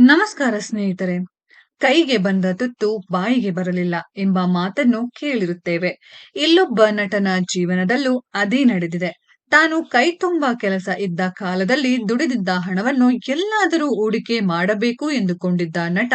ನಮಸ್ಕಾರ ಸ್ನೇಹಿತರೆ. ಕೈಗೆ ಬಂದ ತುತ್ತು ಬಾಯಿಗೆ ಬರಲಿಲ್ಲ ಎಂಬ ಮಾತನ್ನು ಕೇಳಿರುತ್ತೇವೆ. ಇಲ್ಲೊಬ್ಬ ನಟನ ಜೀವನದಲ್ಲೂ ಅದೇ ನಡೆದಿದೆ. ತಾನು ಕೈ ತುಂಬಾ ಕೆಲಸ ಇದ್ದ ಕಾಲದಲ್ಲಿ ದುಡಿದಿದ್ದ ಹಣವನ್ನು ಎಲ್ಲಾದರೂ ಹೂಡಿಕೆ ಮಾಡಬೇಕು ಎಂದುಕೊಂಡಿದ್ದ ನಟ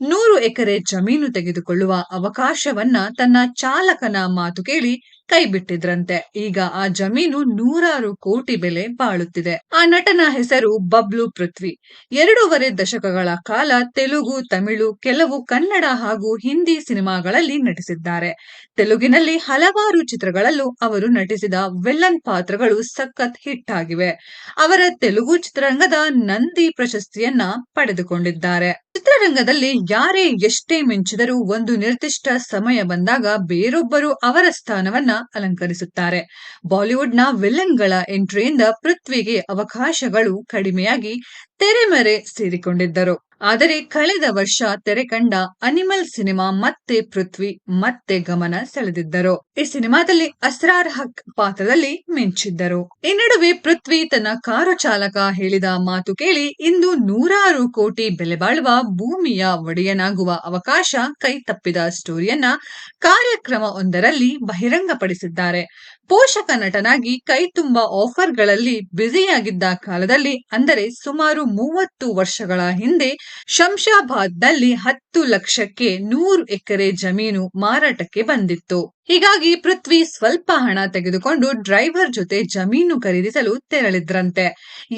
ನೂರು ಎಕರೆ ಜಮೀನು ತೆಗೆದುಕೊಳ್ಳುವ ಅವಕಾಶವನ್ನ ತನ್ನ ಚಾಲಕನ ಮಾತು ಕೇಳಿ ಕೈ ಬಿಟ್ಟಿದ್ರಂತೆ ಈಗ ಆ ಜಮೀನು ನೂರಾರು ಕೋಟಿ ಬೆಲೆ ಬಾಳುತ್ತಿದೆ. ಆ ನಟನ ಹೆಸರು ಬಬ್ಲು ಪೃಥ್ವಿ. ಎರಡೂವರೆ ದಶಕಗಳ ಕಾಲ ತೆಲುಗು, ತಮಿಳು, ಕೆಲವು ಕನ್ನಡ ಹಾಗೂ ಹಿಂದಿ ಸಿನಿಮಾಗಳಲ್ಲಿ ನಟಿಸಿದ್ದಾರೆ. ತೆಲುಗಿನಲ್ಲಿ ಹಲವಾರು ಚಿತ್ರಗಳಲ್ಲೂ ಅವರು ನಟಿಸಿದ ವೆಲ್ಲನ್ ಪಾತ್ರಗಳು ಸಖತ್ ಹಿಟ್ ಆಗಿವೆ. ಅವರ ತೆಲುಗು ಚಿತ್ರರಂಗದ ನಂದಿ ಪ್ರಶಸ್ತಿಯನ್ನ ಪಡೆದುಕೊಂಡಿದ್ದಾರೆ. ಚಿತ್ರರಂಗದಲ್ಲಿ ಯಾರೇ ಎಷ್ಟೇ ಮಿಂಚಿದರೂ ಒಂದು ನಿರ್ದಿಷ್ಟ ಸಮಯ ಬಂದಾಗ ಬೇರೊಬ್ಬರು ಅವರ ಸ್ಥಾನವನ್ನ ಅಲಂಕರಿಸುತ್ತಾರೆ. ಬಾಲಿವುಡ್ನ ವಿಲನ್ಗಳ ಎಂಟ್ರಿಯಿಂದ ಪೃಥ್ವಿಗೆ ಅವಕಾಶಗಳು ಕಡಿಮೆಯಾಗಿ ತೆರೆಮರೆ ಸೇರಿಕೊಂಡಿದ್ದರು. ಆದರೆ ಕಳೆದ ವರ್ಷ ತೆರೆ ಕಂಡ ಅನಿಮಲ್ ಸಿನಿಮಾ ಮತ್ತೆ ಪೃಥ್ವಿ ಮತ್ತೆ ಗಮನ ಸೆಳೆದಿದ್ದರು. ಈ ಸಿನಿಮಾದಲ್ಲಿ ಅಸ್ರಾರ್ ಹಕ್ ಪಾತ್ರದಲ್ಲಿ ಮಿಂಚಿದ್ದರು. ಈ ನಡುವೆ ಪೃಥ್ವಿ ತನ್ನ ಕಾರು ಚಾಲಕ ಹೇಳಿದ ಮಾತು ಕೇಳಿ ಇಂದು ನೂರಾರು ಕೋಟಿ ಬೆಲೆ ಬಾಳುವ ಭೂಮಿಯ ಒಡೆಯನಾಗುವ ಅವಕಾಶ ಕೈ ತಪ್ಪಿದ ಸ್ಟೋರಿಯನ್ನ ಕಾರ್ಯಕ್ರಮ ಒಂದರಲ್ಲಿ ಬಹಿರಂಗಪಡಿಸಿದ್ದಾರೆ. ಪೋಷಕ ನಟನಾಗಿ ಕೈ ತುಂಬ ಆಫರ್ಗಳಲ್ಲಿ ಬ್ಯುಸಿಯಾಗಿದ್ದ ಕಾಲದಲ್ಲಿ ಅಂದರೆ ಸುಮಾರು ಮೂವತ್ತು ವರ್ಷಗಳ ಹಿಂದೆ ಶಂಶಾಬಾದ್ನಲ್ಲಿ ಹತ್ತು ಲಕ್ಷಕ್ಕೆ ನೂರು ಎಕರೆ ಜಮೀನು ಮಾರಾಟಕ್ಕೆ ಬಂದಿತ್ತು. ಹೀಗಾಗಿ ಪೃಥ್ವಿ ಸ್ವಲ್ಪ ಹಣ ತೆಗೆದುಕೊಂಡು ಡ್ರೈವರ್ ಜೊತೆ ಜಮೀನು ಖರೀದಿಸಲು ತೆರಳಿದ್ರಂತೆ.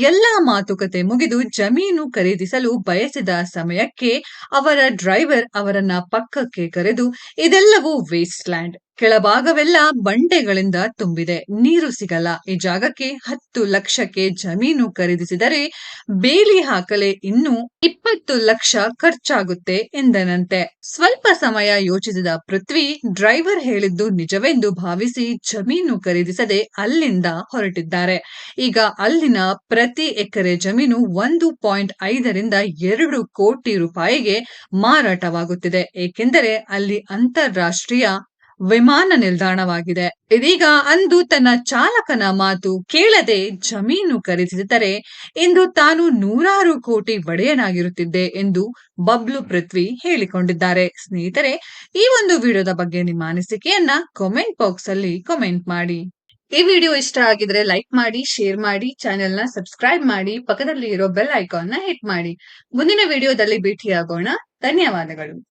ಎಲ್ಲಾ ಮಾತುಕತೆ ಮುಗಿದು ಜಮೀನು ಖರೀದಿಸಲು ಬಯಸಿದ ಸಮಯಕ್ಕೆ ಅವರ ಡ್ರೈವರ್ ಅವರನ್ನ ಪಕ್ಕಕ್ಕೆ ಕರೆದು, ಇದೆಲ್ಲವೂ ವೇಸ್ಟ್ ಲ್ಯಾಂಡ್ ಕೆಳಭಾಗವೆಲ್ಲ ಬಂಡೆಗಳಿಂದ ತುಂಬಿದೆ. ನೀರು ಸಿಗಲ್ಲ. ಈ ಜಾಗಕ್ಕೆ ಹತ್ತು ಲಕ್ಷಕ್ಕೆ ಜಮೀನು ಖರೀದಿಸಿದರೆ ಬೇಲಿ ಹಾಕಲೆ ಇನ್ನು ಇಪ್ಪತ್ತು ಲಕ್ಷ ಖರ್ಚಾಗುತ್ತೆ ಎಂದನಂತೆ. ಸ್ವಲ್ಪ ಸಮಯ ಯೋಚಿಸಿದ ಪೃಥ್ವಿ ಡ್ರೈವರ್ ಹೇಳಿದ್ದು ನಿಜವೆಂದು ಭಾವಿಸಿ ಜಮೀನು ಖರೀದಿಸದೆ ಅಲ್ಲಿಂದ ಹೊರಟಿದ್ದಾರೆ. ಈಗ ಅಲ್ಲಿನ ಪ್ರತಿ ಎಕರೆ ಜಮೀನು ಒಂದು ಪಾಯಿಂಟ್ ಐದರಿಂದ ಎರಡು ಕೋಟಿ ರೂಪಾಯಿಗೆ ಮಾರಾಟವಾಗುತ್ತಿದೆ. ಏಕೆಂದರೆ ಅಲ್ಲಿ ಅಂತಾರಾಷ್ಟ್ರೀಯ ವಿಮಾನ ನಿಲ್ದಾಣವಾಗಿದೆ. ಇದೀಗ ಅಂದು ತನ್ನ ಚಾಲಕನ ಮಾತು ಕೇಳದೆ ಜಮೀನು ಖರೀದಿಸಿದರೆ ಇಂದು ತಾನು ನೂರಾರು ಕೋಟಿ ಒಡೆಯನಾಗಿರುತ್ತಿದ್ದೆ ಎಂದು ಬಬ್ಲು ಪೃಥ್ವಿ ಹೇಳಿಕೊಂಡಿದ್ದಾರೆ. ಸ್ನೇಹಿತರೆ, ಈ ಒಂದು ವಿಡಿಯೋದ ಬಗ್ಗೆ ನಿಮ್ಮ ಅನಿಸಿಕೆಯನ್ನ ಕಾಮೆಂಟ್ ಬಾಕ್ಸ್ ಅಲ್ಲಿ ಕಾಮೆಂಟ್ ಮಾಡಿ. ಈ ವಿಡಿಯೋ ಇಷ್ಟ ಆಗಿದ್ರೆ ಲೈಕ್ ಮಾಡಿ ಶೇರ್ ಮಾಡಿ ಚಾನೆಲ್ನ ಸಬ್ಸ್ಕ್ರೈಬ್ ಮಾಡಿ ಪಕ್ಕದಲ್ಲಿ ಇರೋ ಬೆಲ್ ಐಕಾನ್ನ ಹಿಟ್ ಮಾಡಿ. ಮುಂದಿನ ವಿಡಿಯೋದಲ್ಲಿ ಭೇಟಿಯಾಗೋಣ. ಧನ್ಯವಾದಗಳು.